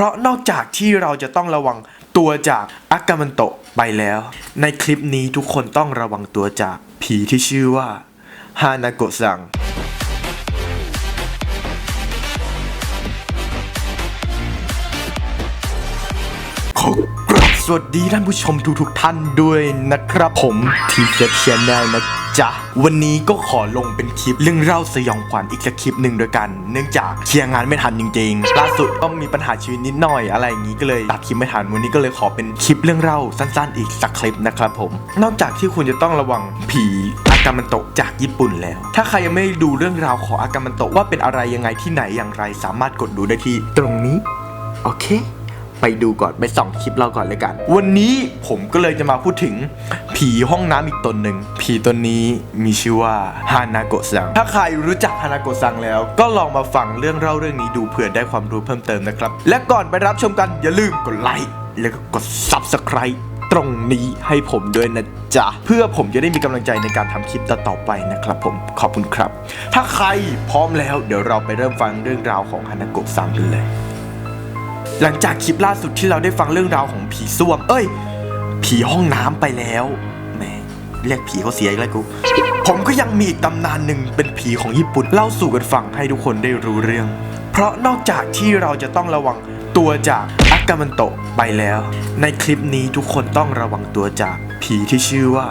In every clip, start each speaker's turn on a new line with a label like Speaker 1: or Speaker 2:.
Speaker 1: ราะนอกจากที่เราจะต้องระวังตัวจากอากามันโตะไปแล้ว ในคลิปนี้ทุกคนต้องระวังตัวจากผีที่ชื่อว่าฮานาโกะซังขอ วัสดีท่านผู้ชมทุกทุกท่านด้วยนะครับผมทีเซฟเชียนได้นะจ๊ะ วันนี้ก็ขอลงเป็นคลิปเรื่องเล่าสยองขวัญอีกสักคลิปหนึ่งด้วยกัน เนื่องจากเคลียร์งานไม่ทันจริงๆ ล่าสุดก็มีปัญหาชีวิตนิดหน่อยอะไรอย่างนี้ก็เลยตัดคลิปไม่ทันวันนี้ก็เลยขอเป็นคลิปเรื่องเล่าสั้นๆ อีกสักคลิปนะครับผม นอกจากที่คุณจะต้องระวังผีอากามันโตะจากญี่ปุ่นแล้ว ถ้าใครยังไม่ดูเรื่องราวของอากามันโตะว่าเป็นอะไรยังไงที่ไหนอย่างไร สามารถกดดูได้ที่ตรงนี้ โอเค ไปดูก่อนไปส่องคลิปเราก่อนเลยกัน วันนี้ผมก็เลยจะมาพูดถึง ผีห้องน้ำอีกตนหนึ่ง ผีตนนี้มีชื่อว่าฮานาโกะซัง ถ้าใครรู้จักฮานาโกะซังแล้ว ก็ลองมาฟังเรื่องเล่าเรื่องนี้ดูเผื่อได้ความรู้เพิ่มเติมนะครับ และก่อนไปรับชมกันอย่าลืมกดไลค์แล้วก็กด Subscribe ตรงนี้ให้ผมด้วยนะจ๊ะ เพื่อผมจะได้มีกำลังใจในการทำคลิปต่อๆไปนะครับผมขอบคุณครับ ถ้าใครพร้อมแล้วเดี๋ยวเราไปเริ่มฟังเรื่องราวของฮานาโกะซังกันเลย หลังจากคลิปล่าสุดที่เราได้ฟังเรื่องราวของผีส้วม เอ้ย ผีห้องน้ำไปแล้วแหมเรียกผีเขาเสียอีกแล้วกู ผมก็ยังมีอีกตำนานหนึ่งเป็นผีของญี่ปุ่นเล่าสู่กันฟังให้ทุกคนได้รู้เรื่อง เพราะนอกจากที่เราจะต้องระวังตัวจากอากามันโตะไปแล้ว ในคลิปนี้ทุกคนต้องระวังตัวจากผีที่ชื่อว่า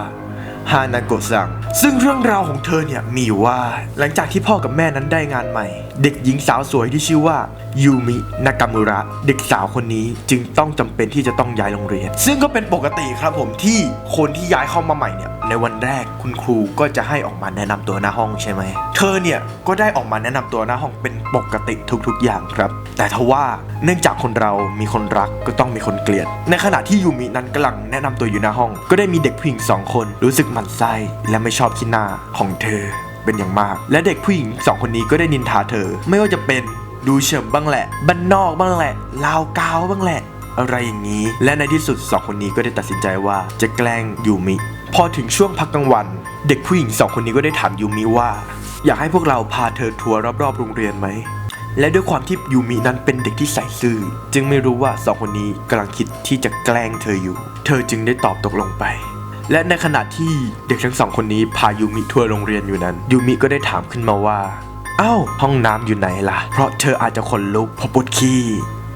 Speaker 1: ฮานาโกะซังซึ่งเรื่องราวของเธอเนี่ยมีว่า หลังจากที่พ่อกับแม่นั้นได้งานใหม่ เด็กหญิงสาวสวยที่ชื่อว่ายูมินากามุระ เด็กสาวคนนี้จึงต้องจำเป็นที่จะต้องย้ายโรงเรียน ซึ่งก็เป็นปกติครับผมที่คนที่ย้ายเข้ามาใหม่เนี่ยในวันแรกคุณครูก็จะให้ออกมาแนะนำตัวหน้าห้องใช่ไหม เธอเนี่ยก็ได้ออกมาแนะนำตัวหน้าห้องเป็นปกติทุกๆอย่างครับ แต่ทว่าเนื่องจากคนเรามีคนรักก็ต้องมีคนเกลียด ในขณะที่ยูมินั้นกำลังแนะนำตัวอยู่หน้าห้อง ก็ได้มีเด็กผู้หญิงสองคนรู้สึกหมันไส้และไม่ชอบขี้หน้าของเธอเป็นอย่างมาก และเด็กผู้หญิงสองคนนี้ก็ได้นินทาเธอ ไม่ว่าจะเป็นดูเฉิมบ้างแหละบ้านนอกบ้างแหละลาวกาวบ้างแหละ อะไรอย่างนี้ และในที่สุดสองคนนี้ก็ได้ตัดสินใจว่าจะแกล้งยูมิ พอถึงช่วงพักกลางวัน เด็กผู้หญิงสองคนนี้ก็ได้ถามยูมิว่า อยากให้พวกเราพาเธอทัวร์รอบๆโรงเรียนไหมและด้วยความที่ยูมินั้นเป็นเด็กที่ใส่ซื่อจึงไม่รู้ว่าสองคนนี้กำลังคิดที่จะแกล้งเธออยู่ เธอจึงได้ตอบตกลงไป และในขณะที่เด็กทั้งสองคนนี้พายูมิทัวร์โรงเรียนอยู่นั้น ยูมิก็ได้ถามขึ้นมาว่าเอ้าห้องน้ำอยู่ไหนล่ะ เพราะเธออาจจะขนลุกเพราะปวดขี้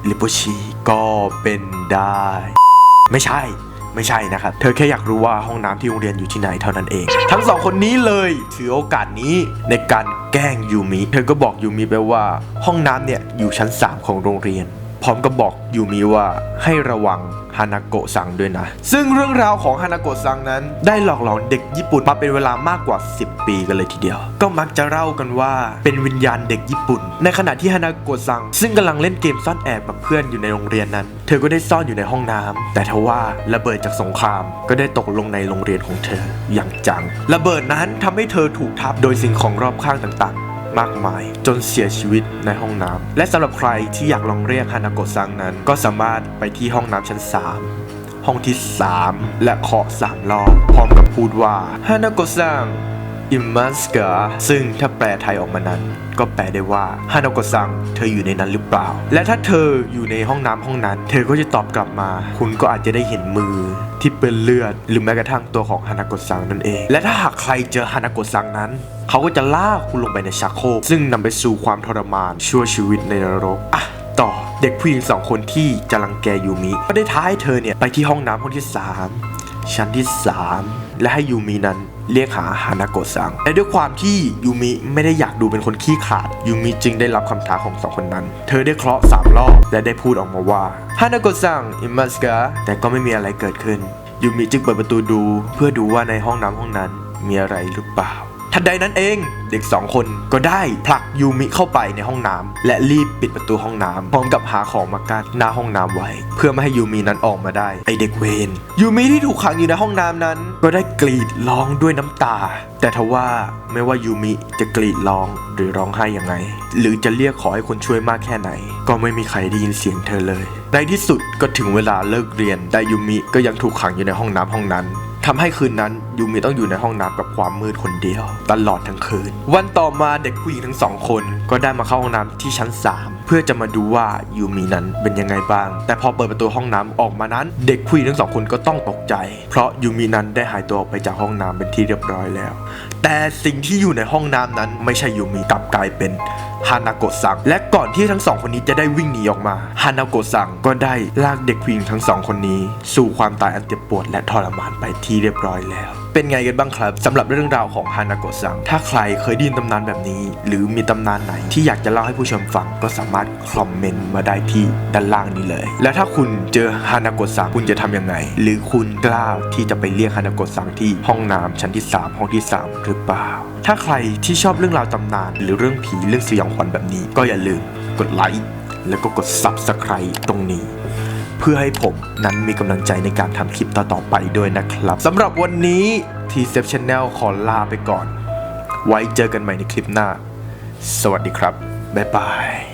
Speaker 1: หรือปวดฉี่ก็เป็นได้ ไม่ใช่ไม่ใช่นะครับ เธอแค่อยากรู้ว่าห้องน้ำที่โรงเรียนอยู่ที่ไหนเท่านั้นเอง ทั้งสองคนนี้เลยถือโอกาสนี้ในการแกล้งยูมิ เธอก็บอกยูมิไปว่า ห้องน้ำเนี่ยอยู่ชั้น 3 ของโรงเรียน พร้อมกับบอกยูมิว่าให้ระวังฮานาโกะซังด้วยนะ ซึ่งเรื่องราวของฮานาโกะซังนั้น ได้หลอกหลอนเด็กญี่ปุ่นมาเป็นเวลามากกว่า 10 ปีกันเลยทีเดียว ก็มักจะเล่ากันว่าเป็นวิญญาณเด็กญี่ปุ่น ในขณะที่ฮานาโกะซัง ซึ่งกำลังเล่นเกมซ่อนแอบกับเพื่อนอยู่ในโรงเรียนนั้น เธอก็ได้ซ่อนอยู่ในห้องน้ำแต่ทว่าระเบิดจากสงคราม ก็ได้ตกลงในโรงเรียนของเธออย่างจัง ระเบิดนั้นทำให้เธอถูกทับโดยสิ่งของรอบข้างต่าง มากมาย จนเสียชีวิตในห้องน้ำและสำหรับใครที่อยากลองเรียกฮานาโกะซังนั้น ก็สามารถไปที่ห้องน้ำชั้น 3 ห้องที่ 3 และเคาะ3รอบพร้อมกับพูดว่าฮานาโกะซังอิมมัสกาซึ่งถ้าแปลไทยออกมานั้น ก็แปลได้ว่าฮานาโกะซังเธออยู่ในนั้นหรือเปล่า และถ้าเธออยู่ในห้องน้ำห้องนั้น เธอก็จะตอบกลับมา คุณก็อาจจะได้เห็นมือที่เป็นเลือด หรือแม้กระทั่งตัวของฮานาโกะซังนั่นเอง และถ้าหากใครเจอฮานาโกะซังนั้น เขาก็จะลากคุณลงไปในชักโครกซึ่งนำไปสู่ความทรมานชั่วชีวิตในนรกอะต่อเด็กผู้หญิงสองคนที่จะรังแกยูมิก็ได้ท้าให้เธอเนี่ยไปที่ห้องน้ำห้องที่ 3 ชั้นที่ 3 และให้ยูมินั้นเรียกหาฮานาโกะซังและด้วยความที่ยูมิไม่ได้อยากดูเป็นคนขี้ขลาดยูมิจึงได้รับคำท้าของสองคนนั้น เธอได้เคราะห์สามรอบและได้พูดออกมาว่าฮานาโกะซังอิมัสกาแต่ก็ไม่มีอะไรเกิดขึ้นยูมิจึงเปิดประตูดูเพื่อดูว่าในห้องน้ำห้องนั้นมีอะไรหรือเปล่า ทันใดนั้นเองเด็กสองคนก็ได้ผลักยูมิเข้าไปในห้องน้ำและรีบปิดประตูห้องน้ำพร้อมกับหาของมากั้นหน้าห้องน้ำไว้ เพื่อไม่ให้ยูมินั้นออกมาได้ไอเด็กเวนยูมิที่ถูกขังอยู่ในห้องน้ำนั้น ก็ได้กรีดร้องด้วยน้ำตา แต่ทว่าไม่ว่ายูมิจะกรีดร้องหรือร้องไห้ยังไง หรือจะเรียกขอให้คนช่วยมากแค่ไหน ก็ไม่มีใครได้ยินเสียงเธอเลย ในที่สุดก็ถึงเวลาเลิกเรียนแต่ยูมิก็ยังถูกขังอยู่ในห้องน้ำห้องนั้น ทำให้คืนนั้นยูมิต้องอยู่ในห้องน้ำกับความมืดคนเดียว ตลอดทั้งคืน วันต่อมาเด็กผู้หญิงทั้งสองคนก็ได้มาเข้าห้องน้ำที่ชั้น 3 เพื่อจะมาดูว่ายูมินั้นเป็นยังไงบ้าง แต่พอเปิดประตูห้องน้ำออกมานั้น เด็กผู้หญิงทั้งสองคนก็ต้องตกใจ เพราะยูมินั้นได้หายตัวออกไปจากห้องน้ำเป็นที่เรียบร้อยแล้ว แต่สิ่งที่อยู่ในห้องน้ำนั้นไม่ใช่ยูมิกลับกลายเป็นฮานาโกะซัง และก่อนที่ทั้งสองคนนี้จะได้วิ่งหนีออกมาฮานาโกะซังก็ได้ลากเด็กผู้หญิงทั้งสองคนนี้ สู่ความตายอันเจ็บปวดและทรมานไปที่เรียบร้อยแล้ว เป็นไงกันบ้างครับสำหรับเรื่องราวของฮานาโกะซัง ถ้าใครเคยได้ยินตำนานแบบนี้ หรือมีตำนานไหนที่อยากจะเล่าให้ผู้ชมฟังก็สามารถคอมเมนต์มาได้ที่ด้านล่างนี้เลย และถ้าคุณเจอฮานาโกะซังคุณจะทำยังไง หรือคุณกล้าที่จะไปเรียกฮานาโกะซังที่ห้องน้ำชั้นที่ 3 ห้องที่ 3 หรือเปล่า ถ้าใครที่ชอบเรื่องราวตำนาน หรือเรื่องผีเรื่องสยองขวัญแบบนี้ ก็อย่าลืมกดไลค์แล้วก็กด Subscribe ตรงนี้ เพื่อให้ผมนั้นมีกำลังใจในการทำคลิปต่อๆไปด้วยนะครับสำหรับวันนี้ทีเซฟช n แนลขอลาไปก่อน ไว้เจอกันใหม่ในคลิปหน้า สวัสดีครับ บ๊ายบาย